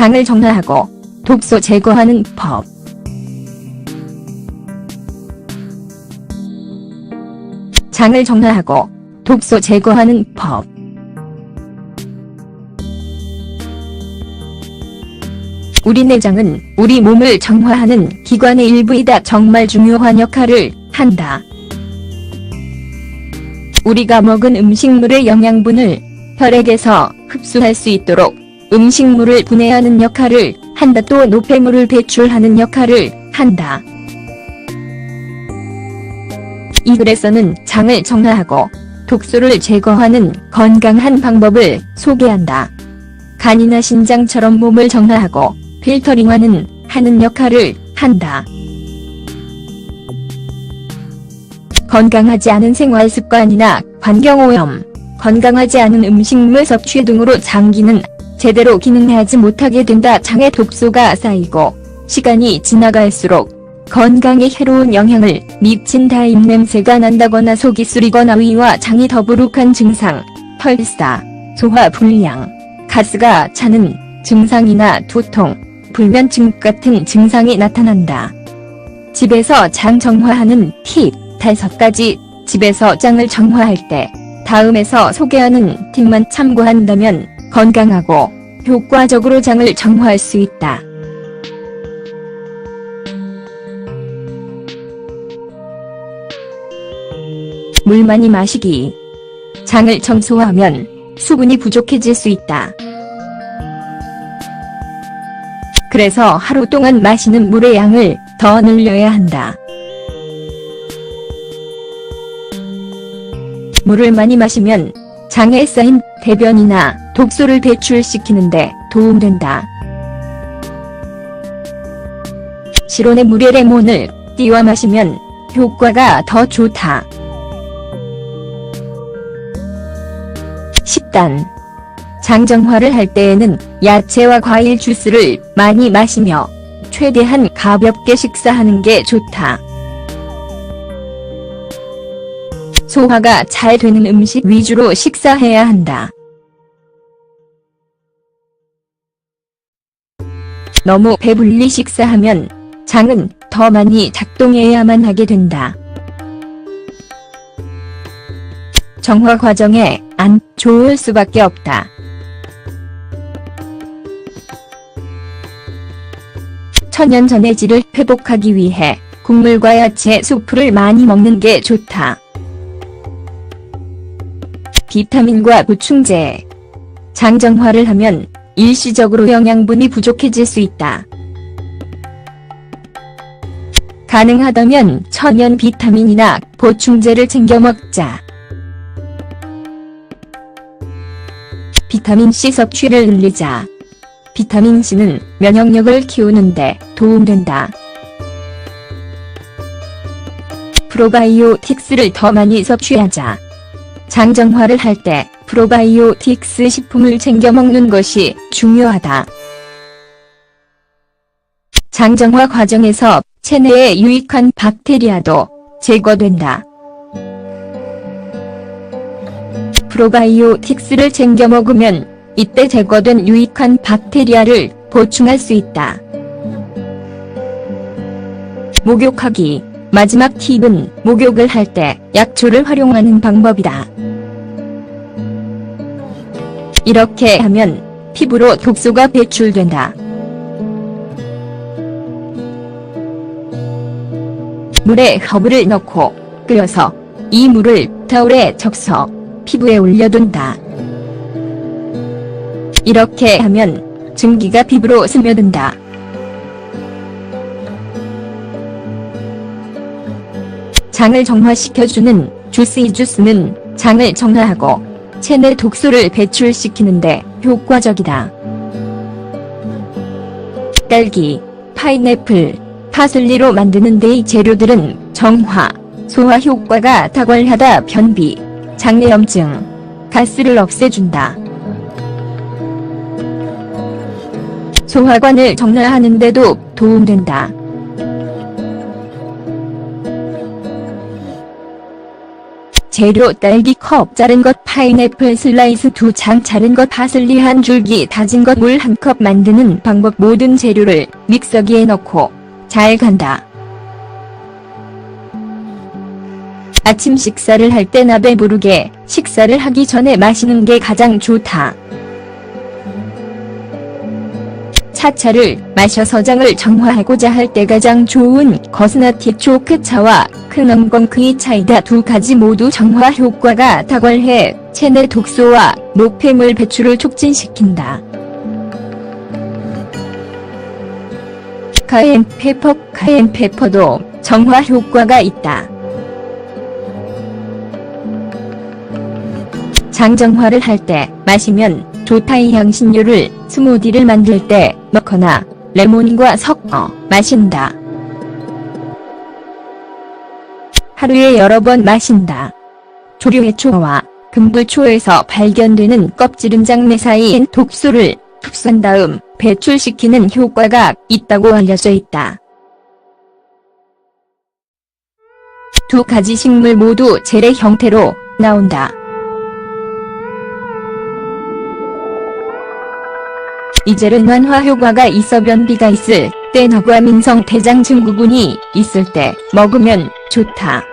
장을 정화하고 독소 제거하는 법. 장을 정화하고 독소 제거하는 법. 우리 내장은 우리 몸을 정화하는 기관의 일부이다 정말 중요한 역할을 한다. 우리가 먹은 음식물의 영양분을 혈액에서 흡수할 수 있도록 음식물을 분해하는 역할을 한다 또 노폐물을 배출하는 역할을 한다. 이 글에서는 장을 정화하고 독소를 제거하는 건강한 방법을 소개한다. 간이나 신장처럼 몸을 정화하고 필터링하는 하는 역할을 한다. 건강하지 않은 생활 습관이나 환경오염, 건강하지 않은 음식물 섭취 등으로 장기는 제대로 기능하지 못하게 된다. 장에 독소가 쌓이고 시간이 지나갈수록 건강에 해로운 영향을 미친다. 입냄새가 난다거나 속이 쓰리거나 위와 장이 더부룩한 증상, 펄사, 소화 불량, 가스가 차는 증상이나 두통, 불면증 같은 증상이 나타난다. 집에서 장 정화하는 팁 다섯 가지 집에서 장을 정화할 때 다음에서 소개하는 팁만 참고한다면 건강하고 효과적으로 장을 정화할 수 있다. 물 많이 마시기. 장을 청소하면 수분이 부족해질 수 있다. 그래서 하루 동안 마시는 물의 양을 더 늘려야 한다. 물을 많이 마시면 장에 쌓인 대변이나 독소를 배출시키는데 도움된다. 실온의 물에 레몬을 띄워 마시면 효과가 더 좋다. 식단 장정화를 할 때에는 야채와 과일 주스를 많이 마시며 최대한 가볍게 식사하는 게 좋다. 소화가 잘 되는 음식 위주로 식사해야 한다. 너무 배불리 식사하면 장은 더 많이 작동해야만 하게 된다. 정화 과정에 안 좋을 수밖에 없다. 천연 전해질을 회복하기 위해 국물과 야채 수프를 많이 먹는 게 좋다. 비타민과 보충제. 장정화를 하면 일시적으로 영양분이 부족해질 수 있다. 가능하다면 천연 비타민이나 보충제를 챙겨 먹자. 비타민C 섭취를 늘리자. 비타민C는 면역력을 키우는데 도움된다. 프로바이오틱스를 더 많이 섭취하자. 장정화를 할 때 프로바이오틱스 식품을 챙겨 먹는 것이 중요하다. 장정화 과정에서 체내에 유익한 박테리아도 제거된다. 프로바이오틱스를 챙겨 먹으면 이때 제거된 유익한 박테리아를 보충할 수 있다. 목욕하기 마지막 팁은 목욕을 할 때 약초를 활용하는 방법이다. 이렇게 하면 피부로 독소가 배출된다. 물에 허브를 넣고 끓여서 이 물을 타올에 적셔 피부에 올려둔다. 이렇게 하면 증기가 피부로 스며든다. 장을 정화시켜주는 주스 이 주스는 장을 정화하고 체내 독소를 배출시키는데 효과적이다. 딸기, 파인애플, 파슬리로 만드는 데이 재료들은 정화, 소화 효과가 탁월하다 변비, 장내염증, 가스를 없애준다. 소화관을 정화하는데도 도움된다. 재료 딸기 컵 자른 것 파인애플 슬라이스 두 장 자른 것 파슬리 한 줄기 다진 것 물 한 컵 만드는 방법 모든 재료를 믹서기에 넣고 잘 간다. 아침 식사를 할 때 나배 부르게 식사를 하기 전에 마시는 게 가장 좋다. 차차를 마셔 서 장을 정화하고자 할 때 가장 좋은 거스나티 초 크차와 큰엄건크의 차이다 두 가지 모두 정화 효과가 탁월해 체내 독소와 노폐물 배출을 촉진시킨다. 카엔페퍼 카엔페퍼도 정화 효과가 있다. 장정화를 할 때 마시면 좋다의 향신료를 스무디를 만들 때 넣거나 레몬과 섞어 마신다. 하루에 여러 번 마신다. 조류해초와 금불초에서 발견되는 껍질은 장내 사이엔 독소를 흡수한 다음 배출시키는 효과가 있다고 알려져 있다. 두 가지 식물 모두 젤의 형태로 나온다. 이 젤은 완화 효과가 있어 변비가 있을 때 나과 민성 대장 증후군이 있을 때 먹으면 좋다.